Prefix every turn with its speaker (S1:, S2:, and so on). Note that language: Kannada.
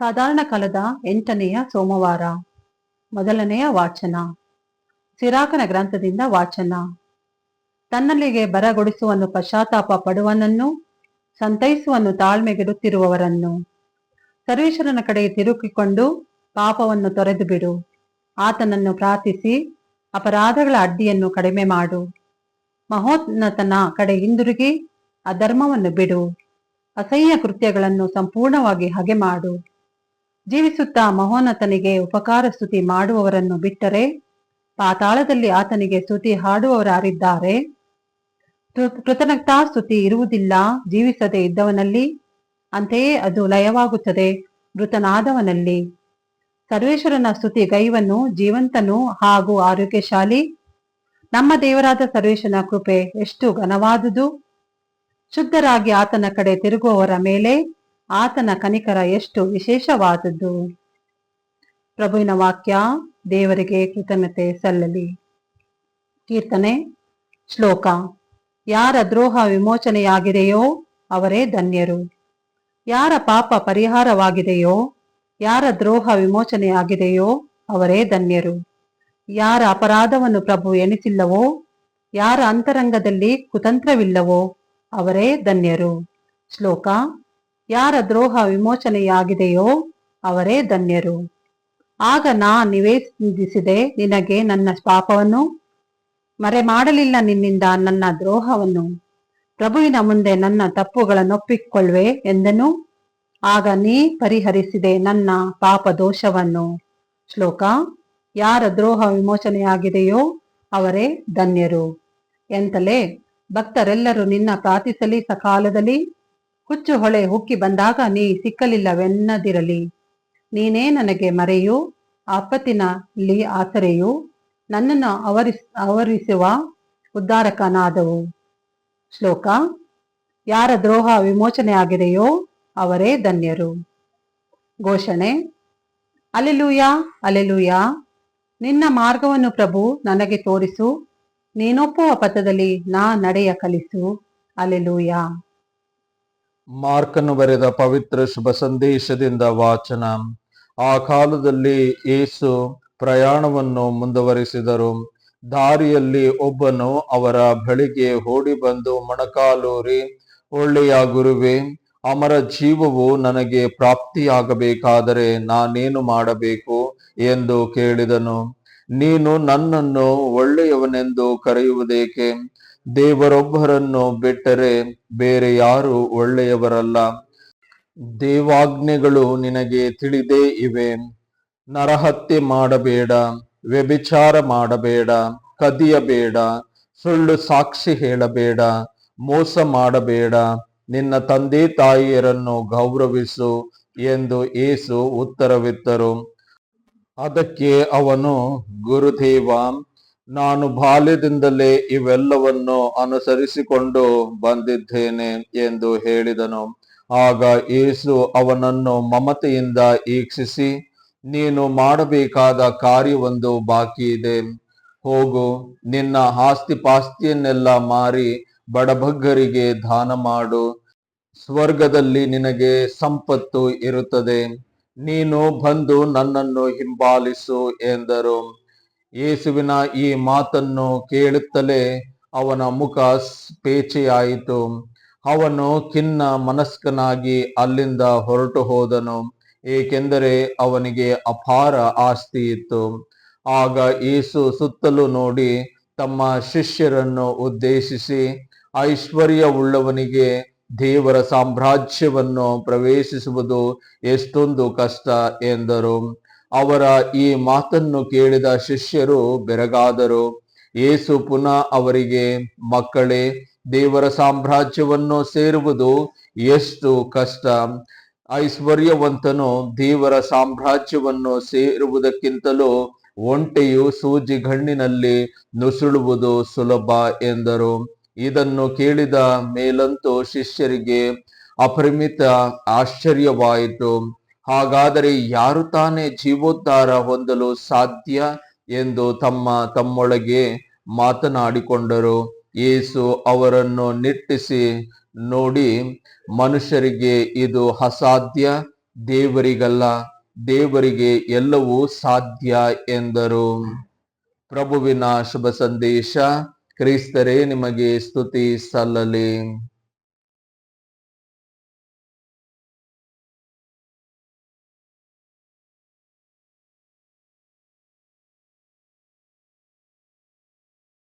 S1: ಸಾಧಾರಣ ಕಾಲದ ಎಂಟನೆಯ ಸೋಮವಾರ. ಮೊದಲನೆಯ ವಾಚನ. ಸಿರಾಕನ ಗ್ರಂಥದಿಂದ ವಾಚನ. ತನ್ನಲ್ಲಿಗೆ ಬರಗೊಡಿಸುವನ್ನು ಪಶ್ಚಾತ್ತಾಪ ಪಡುವನನ್ನು ಸಂತೈಸುವನ್ನು ತಾಳ್ಮೆಗೆಡುತ್ತಿರುವವರನ್ನು ಸರ್ವೇಶ್ವರನ ಕಡೆಗೆ ತಿರುಕಿಕೊಂಡು ಪಾಪವನ್ನು ತೊರೆದು ಬಿಡು ಆತನನ್ನು ಪ್ರಾರ್ಥಿಸಿ ಅಪರಾಧಗಳ ಅಡ್ಡಿಯನ್ನು ಕಡಿಮೆ ಮಾಡು. ಮಹೋನ್ನತನ ಕಡೆ ಹಿಂದಿರುಗಿ ಅಧರ್ಮವನ್ನು ಬಿಡು. ಅಸಹ್ಯ ಕೃತ್ಯಗಳನ್ನು ಸಂಪೂರ್ಣವಾಗಿ ಹಗೆ ಮಾಡು. ಜೀವಿಸುತ್ತಾ ಮಹೋನ್ನತನಿಗೆ ಉಪಕಾರ ಸ್ತುತಿ ಮಾಡುವವರನ್ನು ಬಿಟ್ಟರೆ ಪಾತಾಳದಲ್ಲಿ ಆತನಿಗೆ ಸ್ತುತಿ ಹಾಡುವವರಾರಿದ್ದಾರೆ. ಕೃತಜ್ಞತಾ ಸ್ತುತಿ ಇರುವುದಿಲ್ಲ, ಜೀವಿಸದೆ ಇದ್ದವನಲ್ಲಿ, ಅಂತೆಯೇ ಅದು ಲಯವಾಗುತ್ತದೆ, ಮೃತನಾದವನಲ್ಲಿ. ಸರ್ವೇಶ್ವರನ ಸ್ತುತಿ ಗೈವನು, ಜೀವಂತನು ಹಾಗೂ ಆರೋಗ್ಯಶಾಲಿ. ನಮ್ಮ ದೇವರಾದ ಸರ್ವೇಶ್ವರನ ಕೃಪೆ ಎಷ್ಟು ಘನವಾದುದು. ಶುದ್ಧರಾಗಿ ಆತನ ಕಡೆ ತಿರುಗುವವರ ಮೇಲೆ ಆತನ ಕನಿಕರ ಎಷ್ಟು ವಿಶೇಷವಾದದ್ದು? ಪ್ರಭುವಿನ ವಾಕ್ಯ, ದೇವರಿಗೆ ಕೃತಜ್ಞತೆ ಸಲ್ಲಲಿ. ಕೀರ್ತನೆ, ಶ್ಲೋಕ. ಯಾರ ದ್ರೋಹ ವಿಮೋಚನೆಯಾಗಿದೆಯೋ ಅವರೇ ಧನ್ಯರು. ಯಾರ ಪಾಪ ಪರಿಹಾರವಾಗಿದೆಯೋ, ಯಾರ ದ್ರೋಹ ವಿಮೋಚನೆಯಾಗಿದೆಯೋ ಅವರೇ ಧನ್ಯರು. ಯಾರ ಅಪರಾಧವನ್ನು ಪ್ರಭು ಎಣಿಸಿಲ್ಲವೋ, ಯಾರ ಅಂತರಂಗದಲ್ಲಿ ಕುತಂತ್ರವಿಲ್ಲವೋ ಅವರೇ ಧನ್ಯರು. ಶ್ಲೋಕ. ಯಾರ ದ್ರೋಹ ವಿಮೋಚನೆಯಾಗಿದೆಯೋ ಅವರೇ ಧನ್ಯರು. ಆಗ ನಾ ನಿವೇದಿಸಿದೆ ನಿನಗೆ ನನ್ನ ಪಾಪವನ್ನು ಮರೆ ಮಾಡಲಿಲ್ಲ ನಿನ್ನಿಂದ ನನ್ನ ದ್ರೋಹವನ್ನು. ಪ್ರಭುವಿನ ಮುಂದೆ ನನ್ನ ತಪ್ಪುಗಳನ್ನೊಪ್ಪಿಕೊಳ್ಳುವೆ ಎಂದನು. ಆಗ ನೀ ಪರಿಹರಿಸಿದೆ ನನ್ನ ಪಾಪ ದೋಷವನ್ನು ಶ್ಲೋಕ, ಯಾರ ದ್ರೋಹ ವಿಮೋಚನೆಯಾಗಿದೆಯೋ ಅವರೇ ಧನ್ಯರು. ಎಂತಲೇ ಭಕ್ತರೆಲ್ಲರೂ ನಿನ್ನ ಪ್ರಾರ್ಥಿಸಲಿ ಸಕಾಲದಲ್ಲಿ. ಹುಚ್ಚು ಹೊಳೆ ಹುಕ್ಕಿ ಬಂದಾಗ ನೀ ಸಿಕ್ಕಲಿಲ್ಲವೆನ್ನದಿರಲಿ ನೀನೇ ನನಗೆ ಮರೆಯು ಆಪತ್ತಿನಲ್ಲಿ ಆಸರೆಯು, ನನ್ನನ್ನು ಅವರಿಸ್, ಅವರಿಸುವ ಉದ್ಧಾರಕನಾದವು. ಶ್ಲೋಕ, ಯಾರ ದ್ರೋಹ ವಿಮೋಚನೆ ಆಗಿದೆಯೋ ಅವರೇ ಧನ್ಯರು. ಘೋಷಣೆ, ಅಲೆಲೂಯ ಅಲೆಲೂಯ, ನಿನ್ನ ಮಾರ್ಗವನ್ನು ಪ್ರಭು ನನಗೆ ತೋರಿಸು, ನೀನೊಪ್ಪುವ ಪಥದಲ್ಲಿ ನಾ ನಡೆಯ ಕಲಿಸು. ಅಲೆಲೂಯ.
S2: ಮಾರ್ಕನು ಬರೆದ ಪವಿತ್ರ ಶುಭ ಸಂದೇಶದಿಂದ ವಾಚನ. ಆ ಕಾಲದಲ್ಲಿ ಏಸು ಪ್ರಯಾಣವನ್ನು ಮುಂದುವರಿಸಿದರು. ದಾರಿಯಲ್ಲಿ ಒಬ್ಬನು ಅವರ ಬಳಿಗೆ ಓಡಿ ಬಂದು ಮೊಣಕಾಲೂರಿ, ಒಳ್ಳೆಯ ಗುರುವೆ, ಅಮರ ಜೀವವು ನನಗೆ ಪ್ರಾಪ್ತಿಯಾಗಬೇಕಾದರೆ ನಾನೇನು ಮಾಡಬೇಕು? ಎಂದು ಕೇಳಿದನು. ನೀನು ನನ್ನನ್ನು ಒಳ್ಳೆಯವನೆಂದು ಕರೆಯುವುದೇಕೆ? ದೇವರೊಬ್ಬರನ್ನು ಬಿಟ್ಟರೆ ಬೇರೆ ಯಾರು ಒಳ್ಳೆಯವರಲ್ಲ. ದೇವಾಜ್ಞೆಗಳು ನಿನಗೆ ತಿಳಿದೇ ಇವೆ. ನರಹತ್ಯೆ ಮಾಡಬೇಡ, ವ್ಯಭಿಚಾರ ಮಾಡಬೇಡ, ಕದಿಯಬೇಡ, ಸುಳ್ಳು ಸಾಕ್ಷಿ ಹೇಳಬೇಡ, ಮೋಸ ಮಾಡಬೇಡ. ನಿನ್ನ ತಂದೆ ತಾಯಿಯರನ್ನು ಗೌರವಿಸು ಎಂದು ಏಸು ಉತ್ತರವಿತ್ತರು. ಅದಕ್ಕೆ ಅವನು, ಗುರುದೇವ ನಾನು ಬಾಲ್ಯದಿಂದಲೇ ಇವೆಲ್ಲವನ್ನು ಅನುಸರಿಸಿಕೊಂಡು ಬಂದಿದ್ದೇನೆ ಎಂದು ಹೇಳಿದನು. ಆಗ ಏಸು ಅವನನ್ನು ಮಮತೆಯಿಂದ ಈಕ್ಷಿಸಿ, ನೀನು ಮಾಡಬೇಕಾದ ಕಾರ್ಯವೊಂದು ಬಾಕಿ ಇದೆ. ಹೋಗು, ನಿನ್ನ ಆಸ್ತಿ ಪಾಸ್ತಿಯನ್ನೆಲ್ಲ ಮಾರಿ ಬಡಬಗ್ಗರಿಗೆ ದಾನ ಮಾಡು. ಸ್ವರ್ಗದಲ್ಲಿ ನಿನಗೆ ಸಂಪತ್ತು ಇರುತ್ತದೆ. ನೀನು ಬಂದು ನನ್ನನ್ನು ಹಿಂಬಾಲಿಸು ಎಂದರು. ಯೇಸುವಿನ ಈ ಮಾತನ್ನು ಕೇಳುತ್ತಲೇ ಅವನ ಮುಖ ಪೇಚೆಯಾಯಿತು. ಅವನು ಖಿನ್ನ ಮನಸ್ಕನಾಗಿ ಅಲ್ಲಿಂದ ಹೊರಟು ಹೋದನು, ಏಕೆಂದರೆ ಅವನಿಗೆ ಅಪಾರ ಆಸ್ತಿ ಇತ್ತು. ಆಗ ಯೇಸು ಸುತ್ತಲೂ ನೋಡಿ ತಮ್ಮ ಶಿಷ್ಯರನ್ನು ಉದ್ದೇಶಿಸಿ, ಐಶ್ವರ್ಯವುಳ್ಳವನಿಗೆ ದೇವರ ಸಾಮ್ರಾಜ್ಯವನ್ನು ಪ್ರವೇಶಿಸುವುದು ಎಷ್ಟೊಂದು ಕಷ್ಟ ಎಂದರು. ಅವರ ಈ ಮಾತನ್ನು ಕೇಳಿದ ಶಿಷ್ಯರು ಬೆರಗಾದರು. ಏಸು ಪುನಃ ಅವರಿಗೆ, ಮಕ್ಕಳೇ, ದೇವರ ಸಾಮ್ರಾಜ್ಯವನ್ನು ಸೇರುವುದು ಎಷ್ಟು ಕಷ್ಟ. ಐಶ್ವರ್ಯವಂತನು ದೇವರ ಸಾಮ್ರಾಜ್ಯವನ್ನು ಸೇರುವುದಕ್ಕಿಂತಲೂ ಒಂಟೆಯು ಸೂಜಿ ಗಣ್ಣಿನಲ್ಲಿ ನುಸುಳುವುದು ಸುಲಭ ಎಂದರು. ಇದನ್ನು ಕೇಳಿದ ಮೇಲಂತೂ ಶಿಷ್ಯರಿಗೆ ಅಪರಿಮಿತ ಆಶ್ಚರ್ಯವಾಯಿತು. ಹಾಗಾದರೆ ಯಾರು ತಾನೇ ಜೀವೋದ್ಧಾರ ಹೊಂದಲು ಸಾಧ್ಯ ಎಂದು ತಮ್ಮ ತಮ್ಮೊಳಗೆ ಮಾತನಾಡಿಕೊಂಡರು. ಯೇಸು ಅವರನ್ನು ನಿಟ್ಟಿಸಿ ನೋಡಿ, ಮನುಷ್ಯರಿಗೆ ಇದು ಅಸಾಧ್ಯ, ದೇವರಿಗಲ್ಲ, ದೇವರಿಗೆ ಎಲ್ಲವೂ ಸಾಧ್ಯ ಎಂದರು. ಪ್ರಭುವಿನ ಶುಭ ಸಂದೇಶ, ಕ್ರಿಸ್ತರೇ ನಿಮಗೆ ಸ್ತುತಿ ಸಲ್ಲಲಿ.